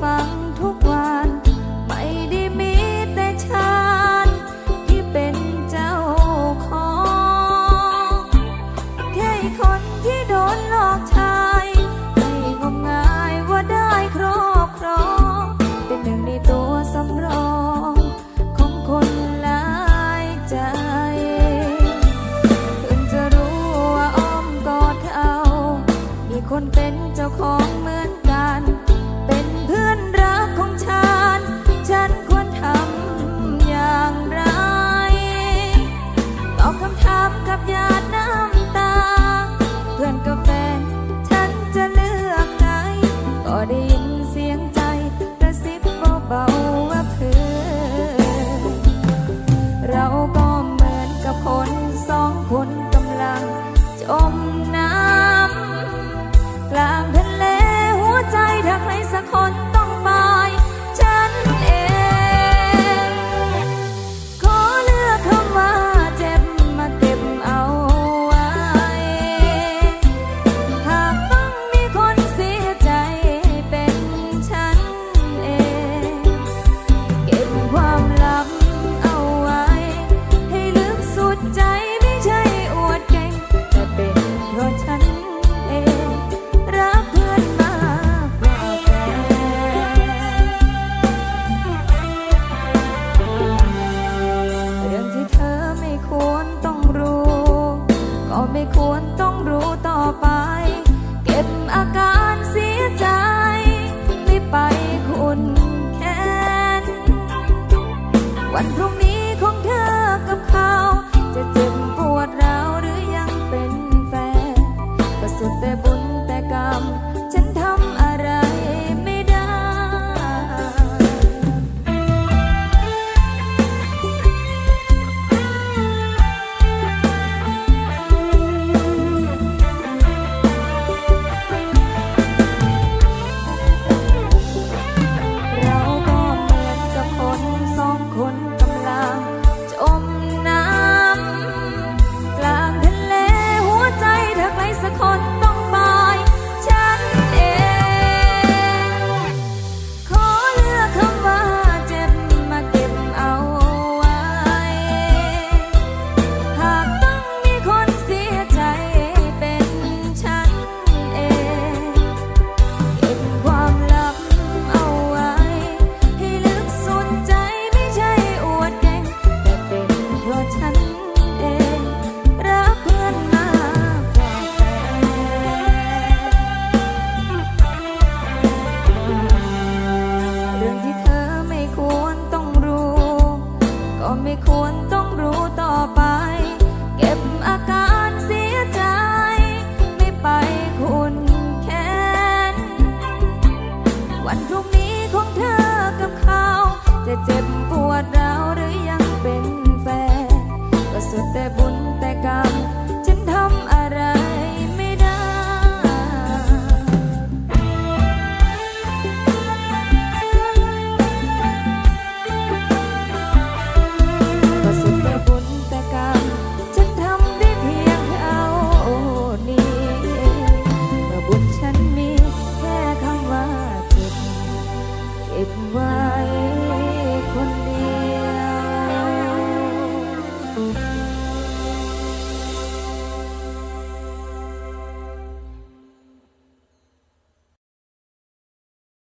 ฟังทุกวัน ไม่ได้มีแต่ฉันที่เป็นเจ้าของ แค่คนที่โดนหลอกใช้ให้งมงายว่าได้ครอบครอง เป็นหนึ่งในตัวสำรองของคนหลายใจเพิ่จะรู้ว่าอ้อมกอดเอา มีคนเป็นเจ้าของเมือง คนสองคนกำลังจม นต้องรู้ต่อไป เก็บอาการเสียใจ ไม่ไปคุณแค้นวันพรุ่งนี้